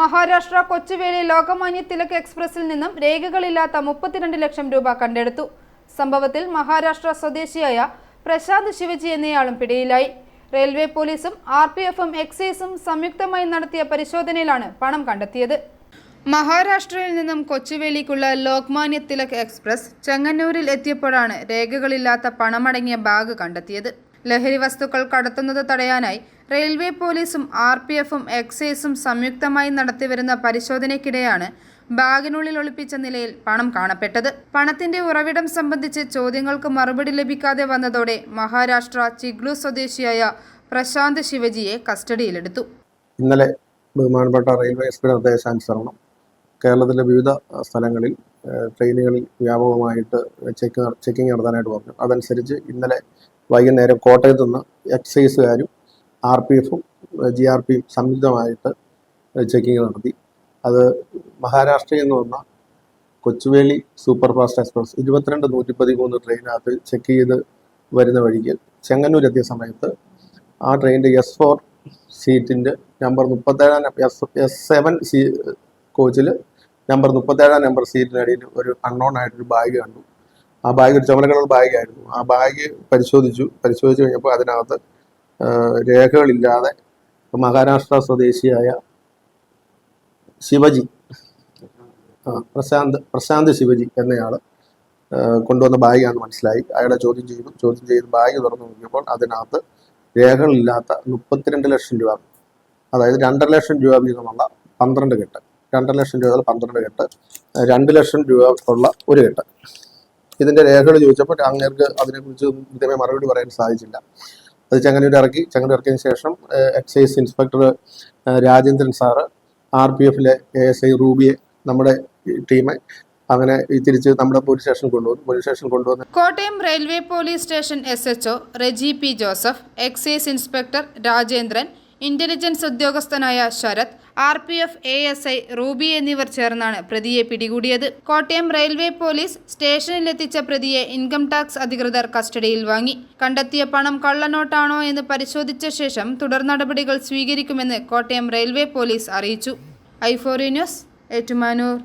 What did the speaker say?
മഹാരാഷ്ട്ര കൊച്ചുവേളി ലോകമാന്യ തിലക് എക്സ്പ്രസിൽ നിന്നും രേഖകളില്ലാത്ത മുപ്പത്തിരണ്ട് ലക്ഷം രൂപ കണ്ടെടുത്തു. സംഭവത്തിൽ മഹാരാഷ്ട്ര സ്വദേശിയായ പ്രശാന്ത് ശിവജി എന്നയാളും പിടിയിലായി. റെയിൽവേ പോലീസും ആർ പി എഫും എക്സൈസും സംയുക്തമായി നടത്തിയ പരിശോധനയിലാണ് പണം കണ്ടെത്തിയത്. മഹാരാഷ്ട്രയിൽ നിന്നും കൊച്ചുവേലിക്കുള്ള ലോക്മാന്യ തിലക് എക്സ്പ്രസ് ചെങ്ങന്നൂരിൽ എത്തിയപ്പോഴാണ് രേഖകളില്ലാത്ത പണമടങ്ങിയ ബാഗ് കണ്ടെത്തിയത്. ലഹരി വസ്തുക്കൾ കടത്തുന്നത് തടയാനായി റെയിൽവേ പോലീസും ആർ പി എഫും എക്സൈസും സംയുക്തമായി നടത്തിവരുന്ന പരിശോധനയ്ക്കിടെയാണ് ബാഗിനുള്ളിൽ ഒളിപ്പിച്ച നിലയിൽ പണം കാണപ്പെട്ടത്. പണത്തിന്റെ ഉറവിടം സംബന്ധിച്ച് ചോദ്യങ്ങൾക്ക് മറുപടി ലഭിക്കാതെ വന്നതോടെ മഹാരാഷ്ട്ര ചിഗ്ലു സ്വദേശിയായ പ്രശാന്ത് ശിവജിയെ കസ്റ്റഡിയിലെടുത്തു. ഇന്നലെ ബഹുമാനപ്പെട്ട റെയിൽവേ പി നിർദ്ദേശാനുസരണം കേരളത്തിലെ വിവിധ സ്ഥലങ്ങളിൽ ട്രെയിനുകളിൽ വ്യാപകമായിട്ട് ചെക്ക് ചെക്കിംഗ് നടത്താനായിട്ട് പറഞ്ഞു. അതനുസരിച്ച് ഇന്നലെ വൈകുന്നേരം കോട്ടയത്ത് നിന്ന് എക്സൈസുകാരും ആർ പി എഫും ജി ആർ പിയും സംയുക്തമായിട്ട് ചെക്കിംഗ് നടത്തി. അത് മഹാരാഷ്ട്രയിൽ നിന്ന് വന്ന കൊച്ചുവേലി സൂപ്പർ ഫാസ്റ്റ് എക്സ്പ്രസ് ഇരുപത്തിരണ്ട് നൂറ്റി പതിമൂന്ന് ട്രെയിനകത്ത് ചെക്ക് ചെയ്ത് വരുന്ന വഴിക്ക് ചെങ്ങന്നൂർ എത്തിയ സമയത്ത് ആ ട്രെയിനിന്റെ എസ് ഫോർ സീറ്റിന്റെ നമ്പർ മുപ്പത്തേഴാം എസ് എസ് സെവൻ സീ കോച്ചിൽ നമ്പർ മുപ്പത്തേഴാം നമ്പർ സീറ്റിനടിയിൽ ഒരു അൺനോൺ ആയിട്ടൊരു ബാഗ് കണ്ടു. ആ ബാഗ് ഒരു ചുമല കളർ ബാഗായിരുന്നു ആ ബാഗ് പരിശോധിച്ചു. പരിശോധിച്ച് കഴിഞ്ഞപ്പോൾ അതിനകത്ത് രേഖകളില്ലാതെ മഹാരാഷ്ട്ര സ്വദേശിയായ ശിവജി ആ, പ്രശാന്ത് പ്രശാന്ത് ശിവജി എന്നയാൾ കൊണ്ടുവന്ന ബാഗാണ് മനസ്സിലായി. അയാളെ ചോദ്യം ചെയ്തു ചോദ്യം ചെയ്ത് ബാഗ് തുറന്നു നോക്കിയപ്പോൾ അതിനകത്ത് രേഖകളില്ലാത്ത മുപ്പത്തിരണ്ട് ലക്ഷം രൂപ അതായത് രണ്ടര ലക്ഷം രൂപ വീതമുള്ള പന്ത്രണ്ട് കെട്ട് രണ്ടര ലക്ഷം രൂപ പന്ത്രണ്ട് കെട്ട് രണ്ട് ലക്ഷം രൂപ ഉള്ള ഒരു കെട്ട്. ഇതിന്റെ രേഖകൾ ചോദിച്ചപ്പോൾ അങ്ങേർക്ക് അതിനെക്കുറിച്ച് കൃത്യമായി മറുപടി പറയാൻ സാധിച്ചില്ല. അത് ചെങ്ങന്നൂർ ഇറക്കി. ചെങ്ങന്നൂർ ഇറക്കിയതിന് ശേഷം excise inspector Rajendran sir R P എഫിലെ എ എസ് ഐ റൂബിയെ നമ്മുടെ ടീമെ അങ്ങനെ തിരിച്ച് നമ്മുടെ പോലീസ് സ്റ്റേഷൻ കൊണ്ടുവന്നു. പോലീസ് സ്റ്റേഷൻ കൊണ്ടുവന്നു Kottayam railway police station S H Reji P Joseph excise inspector Rajendran intelligence ഉദ്യോഗസ്ഥനായ Sarath R P F A S I Ruby എന്നിവർ ചേർന്നാണ് പ്രതിയെ പിടികൂടിയത്. കോട്ടയം റെയിൽവേ പോലീസ് സ്റ്റേഷനിലെത്തിച്ച പ്രതിയെ ഇൻകം ടാക്സ് അധികൃതർ കസ്റ്റഡിയിൽ വാങ്ങി. കണ്ടെത്തിയ പണം കള്ളനോട്ടാണോ എന്ന് പരിശോധിച്ച ശേഷം തുടർ നടപടികൾ സ്വീകരിക്കുമെന്ന് കോട്ടയം റെയിൽവേ പോലീസ് അറിയിച്ചു. ഐഫോറി ന്യൂസ് ഏറ്റുമാനൂർ.